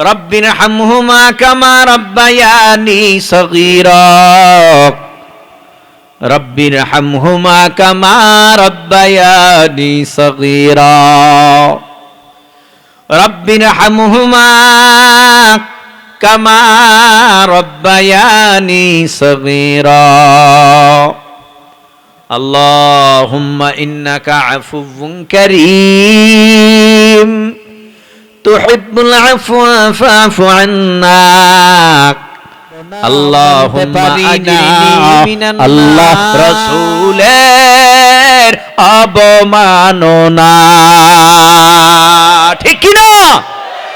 رب ارحمهما كما ربياني صغيرا. رب ارحمهما كما ربياني صغيرا. رب ارحمهما كما ربياني صغيرا. اللهم إنك عفو كريم. অবমাননা ঠিক কি না?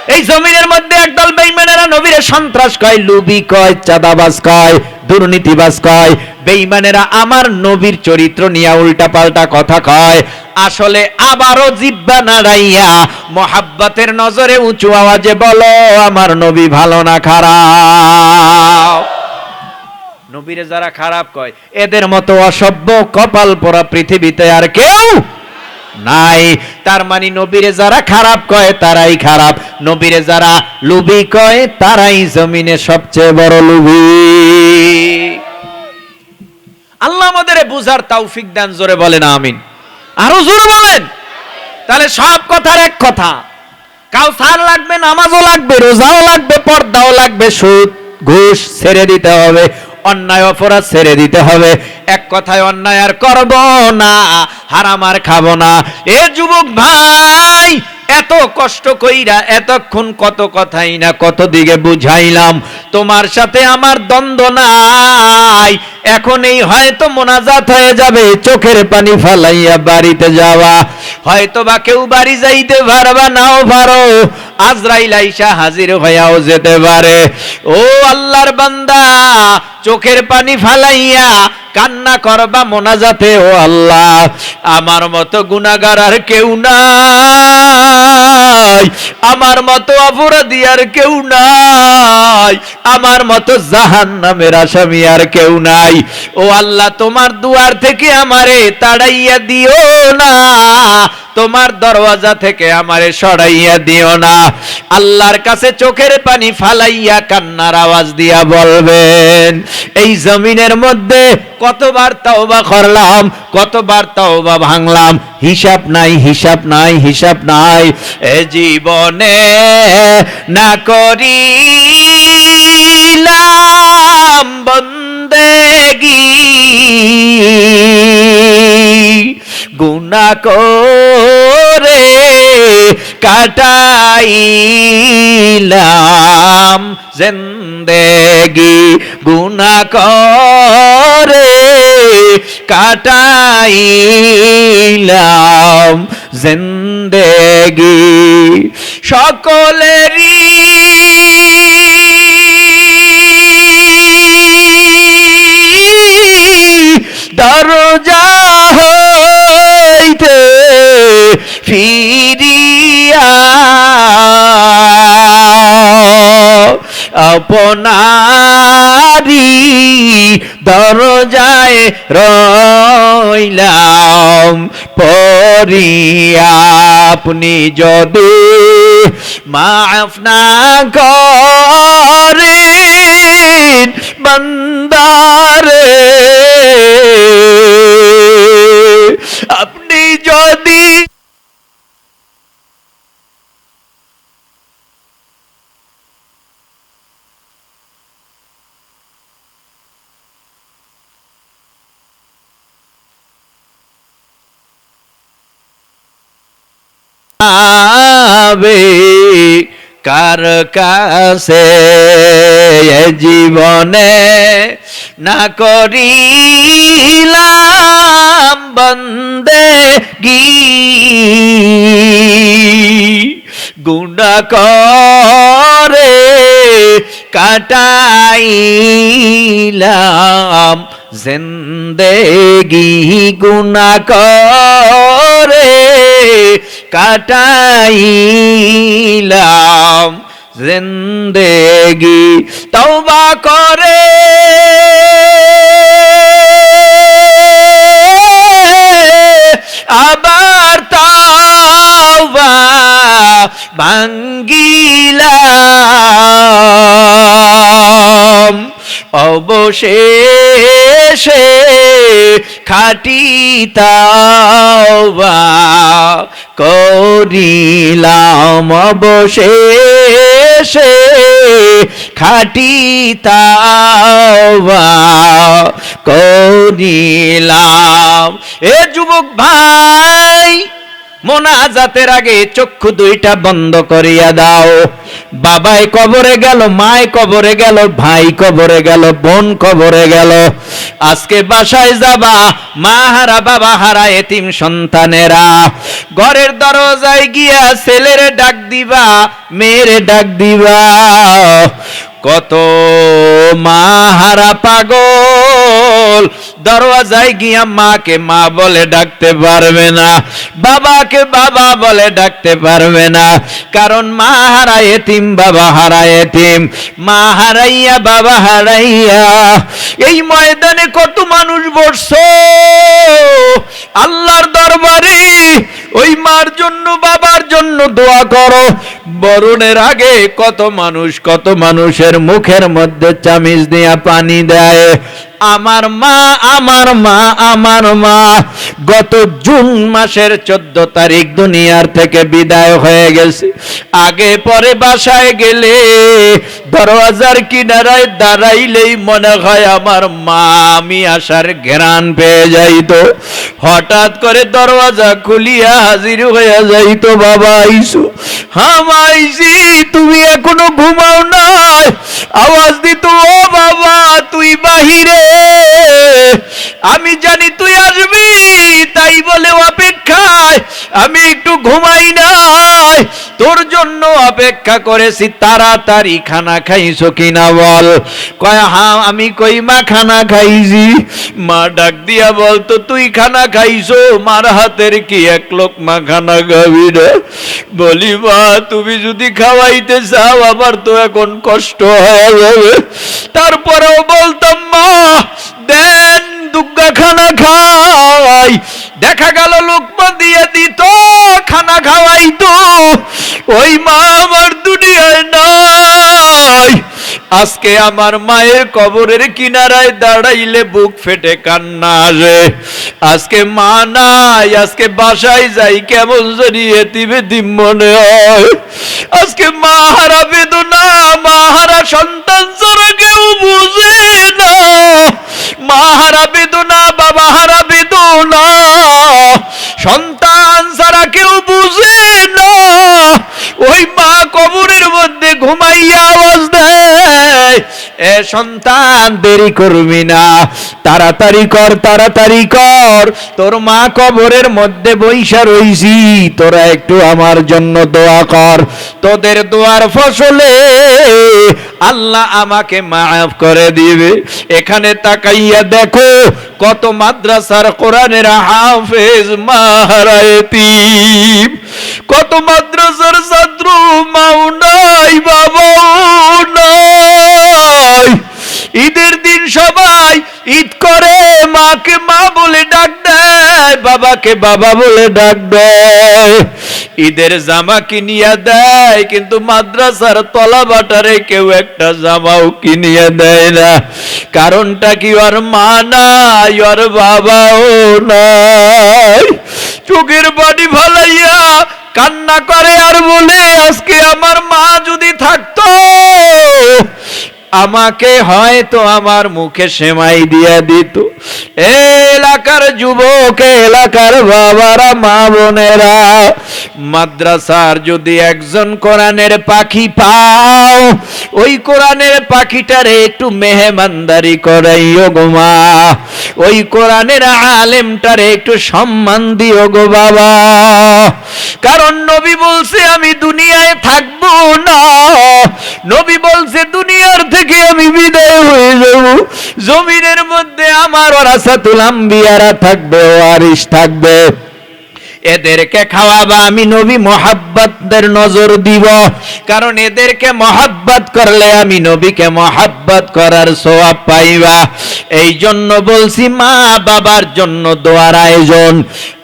এই জমিনের মধ্যে একদল বেইমানেরা নবীরে সন্ত্রাস কয় লুবি কয় চাঁদাবাজ কয় দুর্নীতিবাজ কয়, বেঈমানেরা আমার নবীর চরিত্র নিয়ে উল্টা পাল্টা কথা কয়। আসলে আবারও জিব্বা নাড়াইয়া মোহাব্বতের নজরে উঁচু আওয়াজে বলো, আমার নবী ভালো না খারাপ? নবীরে যারা খারাপ কয়, এদের মতো অসভ্য কপাল পরা পৃথিবীতে আর কেউ নাই। তার মানে নবীরে যারা খারাপ কয়, তারাই খারাপ। নবীরে যারা লুবি কয়, তারাই জমিনে সবচেয়ে বড় লুবি আল্লাহ আমাদের বুঝার তৌফিক দান, জোরে বলেন, আমিন। আরও জোরে বলেন। তাহলে সব কথার এক কথা। কাউসার লাগবে, নামাজও লাগবে, রোজাও লাগবে, পর্দাও লাগবে, সুদ, ঘুষ ছেড়ে দিতে হবে, অন্যায় অপরাধ ছেড়ে দিতে হবে। এক কথায় অন্যায় আর করব না। হারাম আর খাব না। এ যুবক ভাই, এত কষ্ট কইরা এতক্ষণ কত কথাই না কত দিকে বুঝাইলাম। তোমার সাথে আমার দ্বন্দ্ব নাই। এখন এই হয়তো মোনাজাত হয়ে যাবে, চোখের পানি ফালাইয়া বাড়িতে যাওয়া। হয়তো বা কেউ বাড়ি যাইতে পারবা, নাও পারো। আজরাইল আইসা হাজির হইয়াও যেতে পারে। ও আল্লাহর বান্দা, চোখের পানি ফালাইয়া কান্না করবা মোনাজাতে, ও আল্লাহ, আমার মতো গুনাগার আর কেউ নাই। আমার মতো অপরাধী আর কেউ নাই। আমার মতো জাহান নামের আসামি আর কেউ নাই। ও আল্লাহ, তোমার দুয়ার থেকে আমারে তাড়াইয়া দিও না। তোমার দরওয়াজা থেকে আমারে সরাইয়া দিও না। আল্লাহর কাছে চোখের পানি ফালাইয়া কান্নার আওয়াজ দিয়া বলবেন, এই জমিনের মধ্যে কতবার তাওবা করলাম, কতবার তাওবা ভাঙলাম, হিসাব নাই হিসাব নাই হিসাব নাই। এ জীবনে না করিলাম বন্দেগী গুনা করে কাটাইলাম জিন্দেগি গুনা করে কাটাইলাম জিন্দেগি সকলেরই দরজা হইতে ফিরিয়া আপনারি দরজায় রইলাম পরিয়া আপনি যদি মাফ না করেন বন্দারে আপনি যদি যাবে কার কাছে জীবনে না করিলাম বন্দে গি গুণা করে কাটাইলাম জিন্দেগি। গুনা করে কাটাইলাম জিন্দেগি তওবা করে। আবার তাওবা ভাঙ্গিলাম। অবশেষে খাটি তাওবা করিলাম অবশেষে। খাটি তাওবা করিলাম। এ যুবক ভাই মোনাজাতের আগে চক্ষু দুইটা বন্ধ করিয়া দাও। বাবাই কবরে গেল মায় কবরে গেল, ভাই কবরে গেল, বোন কবরে গেল। আজকে বাসায় যাবা, মা হারা, বাবা হারা, এতিম সন্তানেরা। ঘরের দরজায় গিয়া ছেলের ডাক দিবা, মেয়েরে ডাক দিবা। কত মা হারা পাগল দরওয়াজায় গিয়া মাকে মা বলে ডাকতে পারবে না, বাবাকে বাবা বলে ডাকতে পারবে না। কারণ মা হারা এতিম, বাবা হারা এতিম। মা হারাইয়া, বাবা হারাইয়া, এই ময়দানে কত মানুষ বসছো? আল্লাহর দরবারে, ওই মার জন্য, বাবার জন্য দোয়া করো। বরণের আগে কত মানুষ, কত মানুষের মুখের মধ্যে চামিচ দিয়া পানি দেয়। আমার মা আমার মা আমার মা। গত জুন মাসের চোদ্দ তারিখ দুনিয়ার থেকে বিদায় হয়ে গেছে। আগে পরে বাসায় গেলে দরওয়াজার কিনারায় দাঁড়াইলেই মনে হয় আমার মা, আমি আসার ঘেরান পেয়ে যাইতো। হঠাৎ করে দরওয়াজা খুলিয়া হাজির হয়ে যাইতো, বাবা, আইসু। হামাইছি তুমি এখনও ঘুমাও নাই। আওয়াজ দিত, ও বাবা, তুই বাহিরে। আমি জানি তুই আসবি, তাই বলে অপেক্ষায়, আমি একটু ঘুমাই নাই। তোর জন্য অপেক্ষা করেছি তাড়াতাড়ি খানা খাইছো কিনা বল? কয় হা আমি কই মা খানা খাইছি? মা ডাক দিয়া বলতো তুই খানা খাইছো? মার হাতের কি এক লোক মা খানা খাবি রে? বলি, মা, তুমি যদি খাওয়াইতে চাও, আমার তো এখন কষ্ট হবে তারপরেও বলতাম, মা, দেন দুগ্গা খানা খাই দেখা গেল লোকমা দিয়ে দিত, খানা খাওয়াই তো ওই মা আমার দুনিয়ায় নাই। আজকে আমার মায়ের কবরের কিনারায় দাঁড়াইলে বুক ফেটে কান্না আসে আজকে মা নাই, আজকে বাসায় যাই কেমন জানি দিম মনে হয়। আজকে মা হারা বেদনা, মা হারা সন্তান ছাড়া কেউ বুঝে না। মা হারা বেদনা সন্তান ছাড়া কেউ বুঝে না, ওই মা কবরের মধ্যে ঘুমাইয়া আওয়াজ দেয়, এ সন্তান, দেরি করবি না, তাড়াতাড়ি কর তাড়াতাড়ি কর, তোর মা কবরের মধ্যে বৈশা রইছি, তোরা একটু আমার জন্য দোয়া কর, তোদের দোয়ার ফসলে আল্লাহ আমাকে মাফ করে দিবে। এখানে তাকাইয়া দেখো, কত মাদ্রাসার কোরআনের হাফেজ মাহারায়তিম কত মাদ্রাসার ছাত্র, মাও নাই, বাবাও নাই। ঈদের দিন সবাই ঈদ করে, মাকে মা বাবাকে বাবা বলে ডাক দেয়। ঈদের জামা কিনিয়া দেয়, কিন্তু মাদ্রাসার তলা বাটারে কেউ একটা জামাও কিনিয়া দেয় না। কারণটা কি ওর মা নাই, ওর বাবাও নাই? চোখের বাড়ি ভালাইয়া কান্না করে আর বলে, আজকে আমার মা যদি থাকতো আমাকে হয়তো আমার মুখে সেমাই দিয়া দিত। এলাকার যুবক, এলাকার বাবারা, মা বোনেরা, মাদ্রাসার যদি একজন কোরআনের পাখি পাও, ওই কোরআনের পাখিটারে একটু মেহমানদারি করাইও গো মা। ওই কোরআনের আলেমটারে একটু সম্মান দিও গো বাবা। কারণ নবী বলছে, আমি দুনিয়ায় থাকব না। নবী বলছে, দুনিয়ার থেকে আমি বিদায় হয়ে যাব। জমিনের মধ্যে আমার ওরাসাতুল আম্বিয়ারা থাকবে ওয়ারিস থাকবে। এদেরকে খাওয়াবা আমি নবী মোহাব্বতদের নজর দিব। কারণ এদেরকে মহাব্বত করলে আমি নবীকে মহাব্বত করার সোয়াব পাইবা। এই জন্য বলছি মা বাবার জন্য দোয়ার আয়োজন।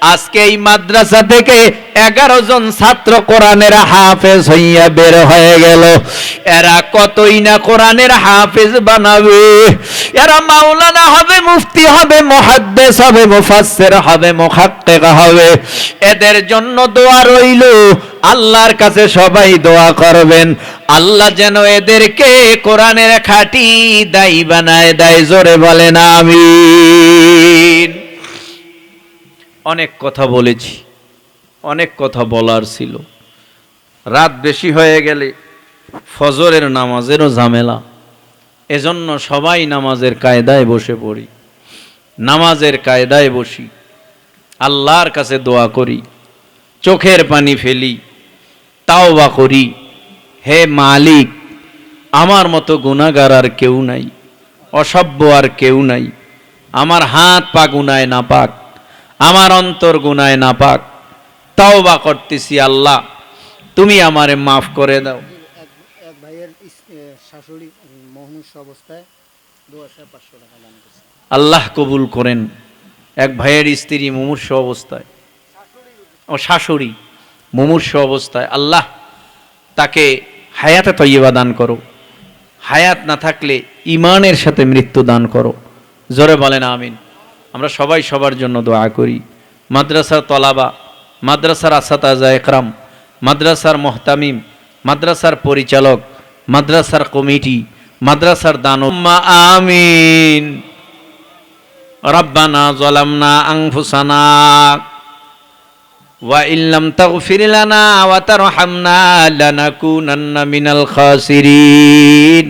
আজকে এই মাদ্রাসা থেকে এগারো জন ছাত্র কোরআনের হাফেজ হইয়া বের হয়ে গেল। এরা কতই না কোরআনের হাফেজ বানাবে? এরা মাওলানা হবে, মুফতি হবে মহাদ্দেশ হবে, মুফাসসির হবে, মুহাক্কিক হবে। এদের জন্য দোয়া রইল। আল্লাহর কাছে সবাই দোয়া করবেন। আল্লাহ যেন এদেরকে কোরআনের খাঁটি দায়ী বানায় দেয়, জোরে বলেন, আমিন। অনেক কথা বলেছি, অনেক কথা বলার ছিল। রাত বেশি হয়ে গেলে ফজরের নামাজেরও ঝামেলা। এজন্য সবাই নামাজের কায়দায় বসে পড়ি। নামাজের কায়দায় বসি। আল্লাহর কাছে দোয়া করি। চোখের পানি ফেলি। তাওবা করি। হে মালিক, আমার মতো গুণাগার আর কেউ নাই। অসভ্য আর কেউ নাই। আমার হাত পা গুনায় না পাক আমার অন্তর গুনায় না পাক তাও বা করতেছি আল্লাহ। তুমি আমারে মাফ করে দাও। এক এক ভাইয়ের শাশুড়ি অবস্থায় আল্লাহ কবুল করেন। এক ভাইয়ের স্ত্রী মুমূর্ষ অবস্থায়। ও শাশুড়ি মুমূর্ষ অবস্থায়। আল্লাহ তাকে হায়াতে তৈবা দান করো। হায়াত না থাকলে ইমানের সাথে মৃত্যু দান করো। জোরে বলেন আমিন। আমরা সবাই সবার জন্য দোয়া করি মাদ্রাসার তলাবা মাদ্রাসার আসাতাজা একরাম মাদ্রাসার মোহতামিম মাদ্রাসার পরিচালক মাদ্রাসার কমিটি মাদ্রাসার দানম্মা আমিন ربنا ظلمنا أنفسنا وإن لم تغفر لنا وترحمنا لنكونن من الخاسرين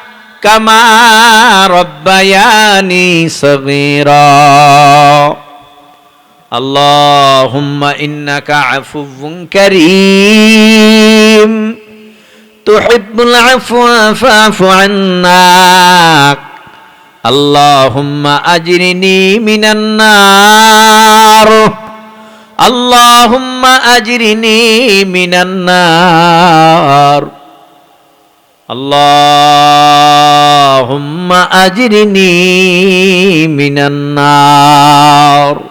كما ربياني صغيرا اللهم انك عفو كريم تحب العفو فاعف عنا اللهم اجرني من النار اللهم اجرني من النار اللهم أجرني من النار.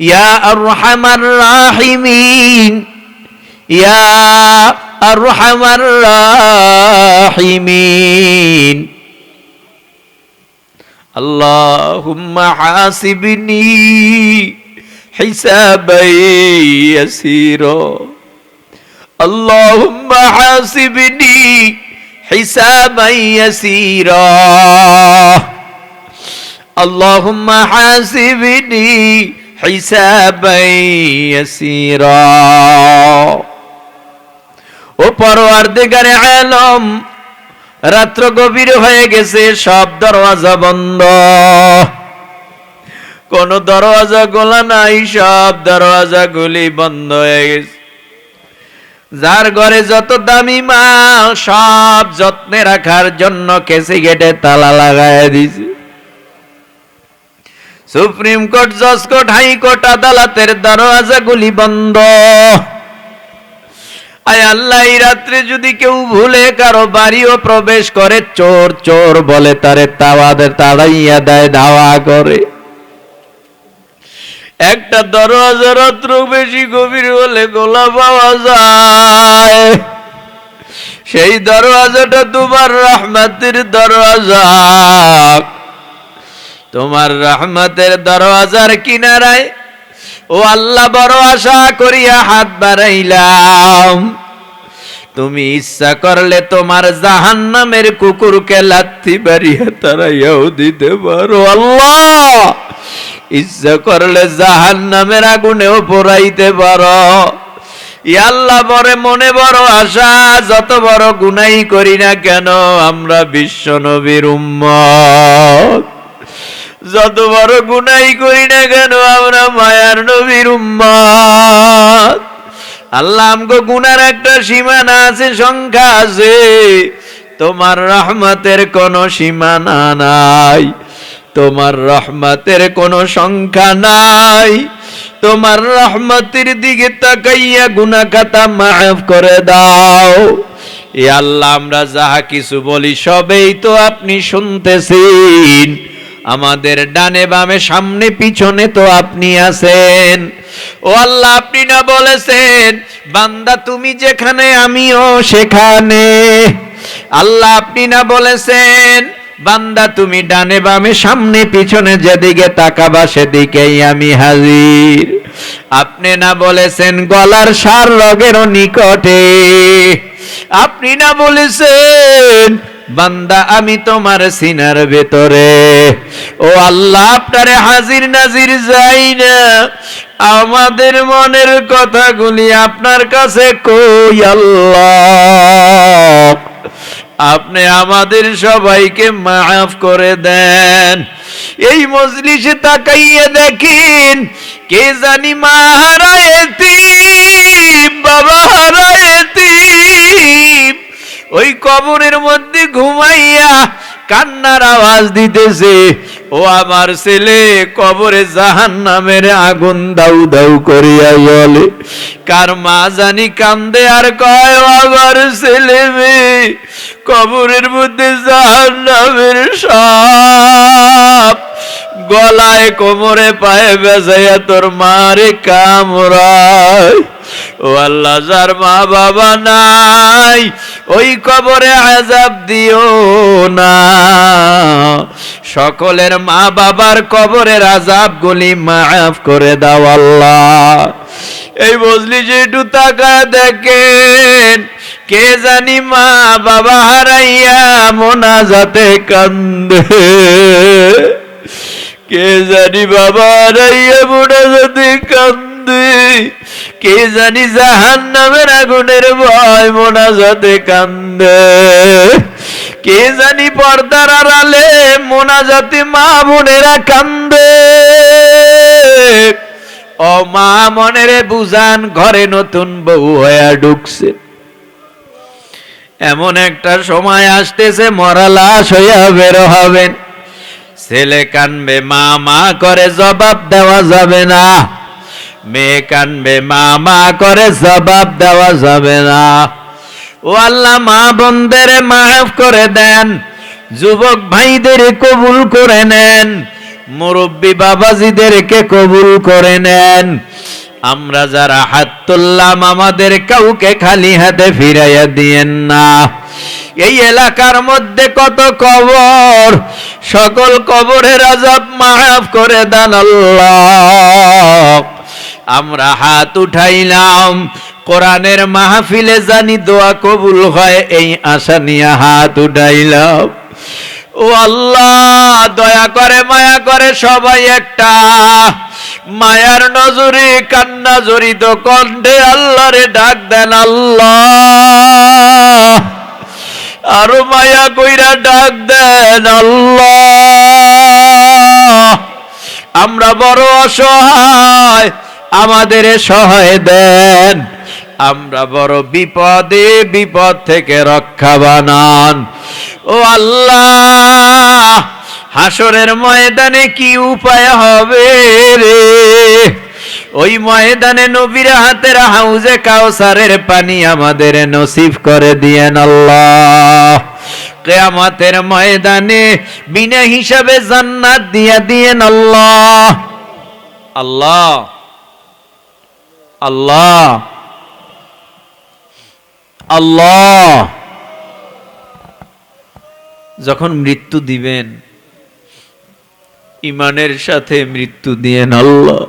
يا أرحم الراحمين. يا أرحم الراحمين. اللهم حاسبني حسابا يسيرا. اللهم حاسبني حسابا يسيرا اللهم حاسبني حسابا يسيرا ও পরওয়ারদিগারে আলম রাত্র গভীর হয়ে গেছে সব দরওয়াজা বন্ধ কোন দরওয়াজা গোলা নাই সব দরওয়াজা গুলি বন্ধ হয়ে গেছে যার ঘরে যত দামি মাল, সব যত্নে রাখার জন্য কেসি গেটে তালা লাগায় দিছে সুপ্রিম কোর্ট, জজ কোর্ট হাইকোর্ট আদালতের দরওয়াজাগুলি বন্ধ। আয় আল্লাহ, এই রাত্রে যদি কেউ ভুলে কারও বাড়িও প্রবেশ করে, চোর চোর বলে তারে তাওয়াদের তাড়াইয়া দেয়, ধাওয়া করে। একটা দরওয়াজা রাত্র বেশি গভীর হলে গোলা পাওয়া যায়। সেই দরওয়াজাটা তোমার রহমতের দরওয়াজা। তোমার রহমতের দরওয়াজার কিনারায় ও আল্লাহ বড় আশা করিয়া হাত বাড়াইলাম। তুমি ইচ্ছা করলে তোমার জাহান্নামের কুকুরকে লাথি বাড়িয়ে তারাইয়াও দিতে পারো। আল্লাহ! ইচ্ছা করলে জাহান্নামের আগুনেও পোড়াইতে পারো। ই আল্লাহ বড় মনে বড় আশা, যত বড় গুনাই করি না কেন, আমরা বিশ্ব নবীর উম্মত। যত বড় গুনাই করি না কেন, আমরা মায়ার নবীর উম্মত। আল্লাহ আমগো গুনার একটা সীমানা আছে, সংখ্যা আছে। তোমার রহমতের কোনো সীমানা নাই। তোমার রহমতের কোনো সংখ্যা নাই। তোমার রহমতের দিকে তাকাইয়া গুনা খাতা মাফ করে দাও। এ আল্লাহ, আমরা যাহা কিছু বলি সবেই তো আপনি শুনতেছেন। আমাদের ডানে বামে সামনে পিছনে তো আপনি আছেন। ও আল্লাহ, আপনি না বলেছেন, বান্দা তুমি যেখানে আমিও সেখানে। আল্লাহ, আপনি না বলেছেন বান্দা, তুমি ডানে বামে, সামনে, পিছনে, যেদিকে তাকাবা সেদিকেই আমি হাজির। আপনি না বলেছেন গলার সার রগেরও নিকটে। আপনি না বলেছেন, বান্দা, আমি তোমার সিনার ভেতরে। ও আল্লাহ, আপনারে হাজির নাজির যাই না। আমাদের মনের কথাগুলি আপনার কাছে কই আল্লাহ? আপনি আমাদের সবাইকে মাফ করে দেন। এই মজলিসে তাকাইয়ে দেখেন, কে জানি মা হারায়েতি বাবা হারায়েতি ওই কবরের মধ্যে ঘুমাইয়া কান্নার আওয়াজ দিতেছে, ও আমার ছেলে, কবরে জাহান নামের আগুন দাউ দাউ করিয়া বলে কার মা জানি কান্দে আর কয় আমার ছেলে মেয়ে, কবরের মধ্যে জাহান নামের সাপ। গলায় কোমরে পায়ে বেজাইয়া তোর মারে কামড়ায়। ও আল্লাহ, যার মা বাবা নাই, ওই কবরে আজাব দিও না। সকলের মা বাবার কবরের আজাব গুলি মাফ করে দাও আল্লাহ। এই বজলি যে একটু দেখেন, কে জানি মা বাবা হারাইয়া মোনা যাতে কান্দে। কে জানি বাবা হারাইয়া মোনা যাতে কান্দি? কে জানি জাহান নামের আগুনের ভয় মোনা যাতে কান্দে? কে জানি পর্দার আড়ালে মোনা যাতে মা বোনেরা কান্দে? ও মা মনেরে বুঝান ঘরে নতুন বউ হয়ে ঢুকছে। এমন একটা সময় আসতেছে, মরা লাশ হইয়া বের হবেন। ছেলে কানবে মা মা করে জবাব দেওয়া যাবে না। মেয়ে কানবে মা মা করে জবাব দেওয়া যাবে না। ও আল্লাহ, মা বন্ধের মাফ করে দেন, যুবক ভাইদের কবুল করে নেন, মুরব্বী বাবাজিদেরকে কবুল করে নেন। আমরা যারা হাত তুললাম, আমাদের কাউকে খালি হাতে ফিরাইয়া দিয়েন না। এই এলাকার মধ্যে কত কবর, সকল কবরের আজাব মাফ করে দেন আল্লাহ। আমরা হাত উঠাইলাম, কোরআনের মাহফিলে জানি দোয়া কবুল হয়, এই আশা নিয়ে হাত উঠাইলাম। ও আল্লাহ, দয়া করে মায়া করে সবাই একটা মায়ার নজরে, কান্না জড়িত কণ্ঠে আল্লাহরে ডাক দেন আল্লাহ। আরও মায়া কইরা ডাক দেন আল্লাহ। আমরা বড় অসহায়, আমাদের সহায় দেন। আমরা বড় বিপদে, বিপদ থেকে রক্ষা বানান। ও আল্লাহ হাসরের ময়দানে কি উপায় হবে রে? ওই ময়দানে নবীর হাতের হাউজে কাউসারের পানি আমাদের নসিব করে দিয়েন আল্লাহ। কেয়ামতের ময়দানে বিনা হিসাবে জান্নাত দিয়া দিয়েন আল্লাহ। আল্লাহ। আল্লাহ। আল্লাহ। যখন মৃত্যু দিবেন ইমানের সাথে মৃত্যু দিয়েন আল্লাহ।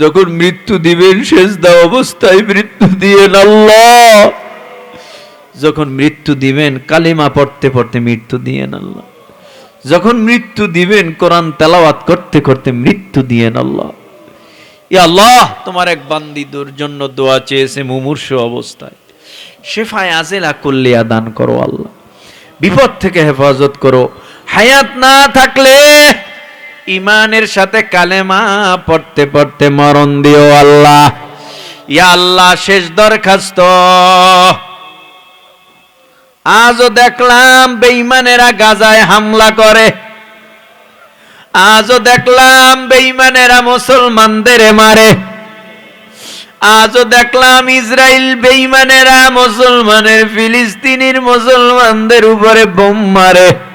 যখন মৃত্যু দিবেন শেষদা অবস্থায় মৃত্যু দিয়েন আল্লাহ। যখন মৃত্যু দিবেন, কালিমা পড়তে পড়তে মৃত্যু দিয়েন আল্লাহ। যখন মৃত্যু দিবেন, কোরআন তেলাওয়াত করতে করতে মৃত্যু দিয়েন আল্লাহ। আল্লাহ, তোমার এক বান্দিদুর জন্য দোয়া চেয়েছে মুমূর্ষ অবস্থায়। শেফায় আজেলা কল্লিয়া দান করো আল্লাহ। বিপদ থেকে হেফাজত করো। হায়াত না থাকলে ইমানের সাথে কালেমা পড়তে পড়তে মরণ দিও আল্লাহ। ইয়া আল্লাহ, শেষ দরখাস্ত। আজও দেখলাম বেঈমানেরা গাজায় হামলা করে। আজও দেখলাম বেঈমানেরা মুসলমানদের মারে। আজও দেখলাম ইসরায়েল বেঈমানেরা মুসলমানের ফিলিস্তিনির মুসলমানদের উপরে বোম মারে।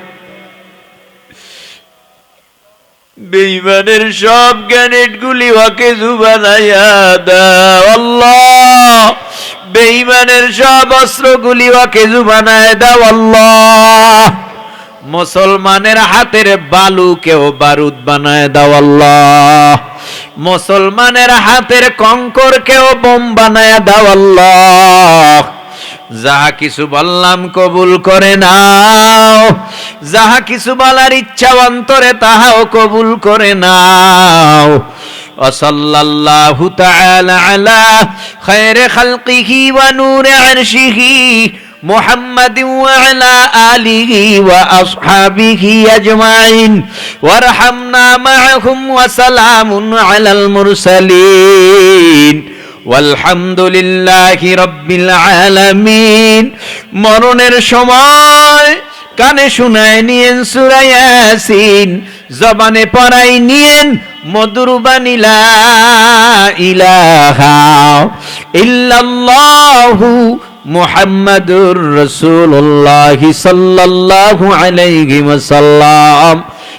বেঈমানের সব গ্যানেট গুলি ওকে জুবানাইয়া দাও, আল্লাহ। বেঈমানের সব অস্ত্রগুলি ওকে জুবানায় দাও, আল্লাহ। মুসলমানের হাতের বালুকেও বারুদ বানায় দাও, আল্লাহ। মুসলমানের হাতের কঙ্করকেও বোম বানায় দাও, আল্লাহ। যাহা কিছু বললাম কবুল করে নাও যাহা কিছু বলার ইচ্ছা অন্তরে তাহাও কবুল করে নাও وصلى الله تعالى على خير خلقه ونور عرشه محمد وعلى آله وأصحابه أجمعين وارحمنا معهم وسلام على المرسلين ওয়ালহামদুলিল্লাহি রব্বিল আলামিন। মরণের সময় কানে শুনায় নিয়েন সূরা ইয়াসিন, জবানে পড়াই নিয়েন মধুর বাণী লা ইলাহা ইল্লাল্লাহু মুহাম্মাদুর রাসূলুল্লাহ সাল্লাল্লাহু আলাইহি ওয়াসাল্লাম।